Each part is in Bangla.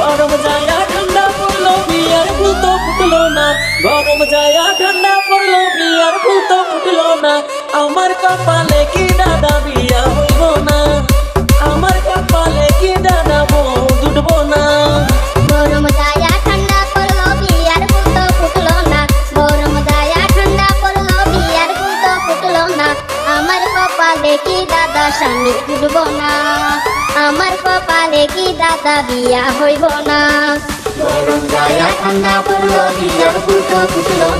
গরম জায়া ঠান্ডা পড়ল, বিয়ার ফুল তো ফুটলো না। গরম জায়া ঠান্ডা পড়ল, বিয়ার ফুল তো ফুটলো না। আমার কপালে কি কপালে কি দাদা স্বামী তুলব না? আমার কপালে কি দাদা বিয়া হইব না? গরম জায়া ঠান্ডা পড়ল, বিয়ার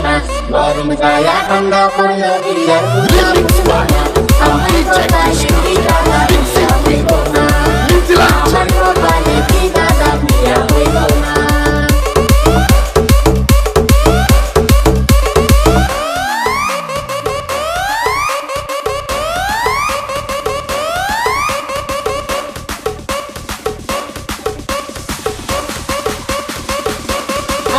না। গরম জায়া ঠান্ডা পড়ল, বিয়ার না। আমার দাদা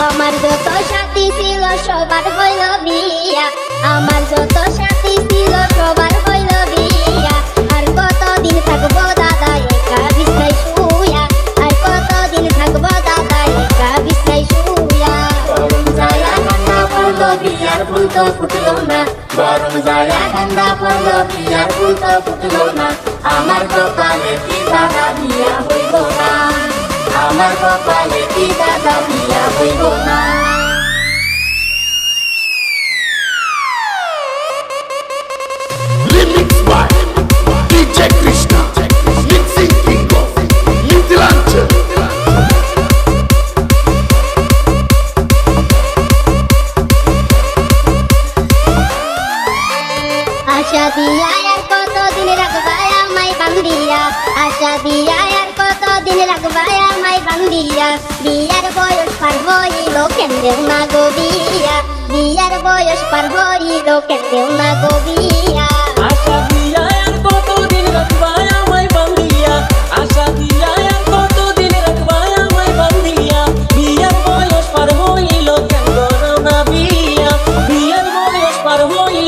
আমার যত সাথী ছিল, সবার হইল বিয়া আমার যত সাথী ছিল, সবার হইল বিয়া আর কতদিন থাকব দাদা, একা বিছনায় শুয়া আর কতদিন থাকব দাদা, একা বিছনায় শুয়া তো আমার কপালে কি দাদা বিয়া হইব না? আমার কপালে কি দাদা বিয়া হইব না আশা দিয়া আর কতদিন রাখবা আমায় বান্দিয়া আশা দিয়া আর বান্দিয়া বিয়ার বয়স পার হইল কেন্দ্রেও না গো বিয়া? বিয়ার বয়স পার হইল কেন্দ্রেও না গো বিয়া?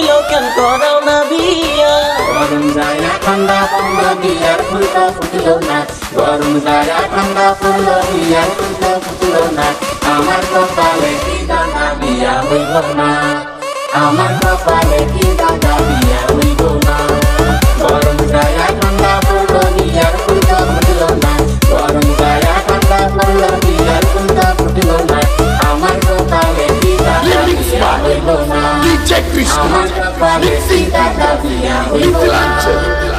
হইল কেন করো না বিয়া। গরম জায়গা ঠান্ডা পড়ল বিয়ার ফুলটা ফুটল না। গরম জায়গা ঠান্ডা পড়ল বিয়ার ফুলটা ফুটল না। আমার কপালে কি দাদা বিয়া হইল না? আমার কপালে কি দাদা বিয়া বিয়া by হইব না DJ Krishna আমার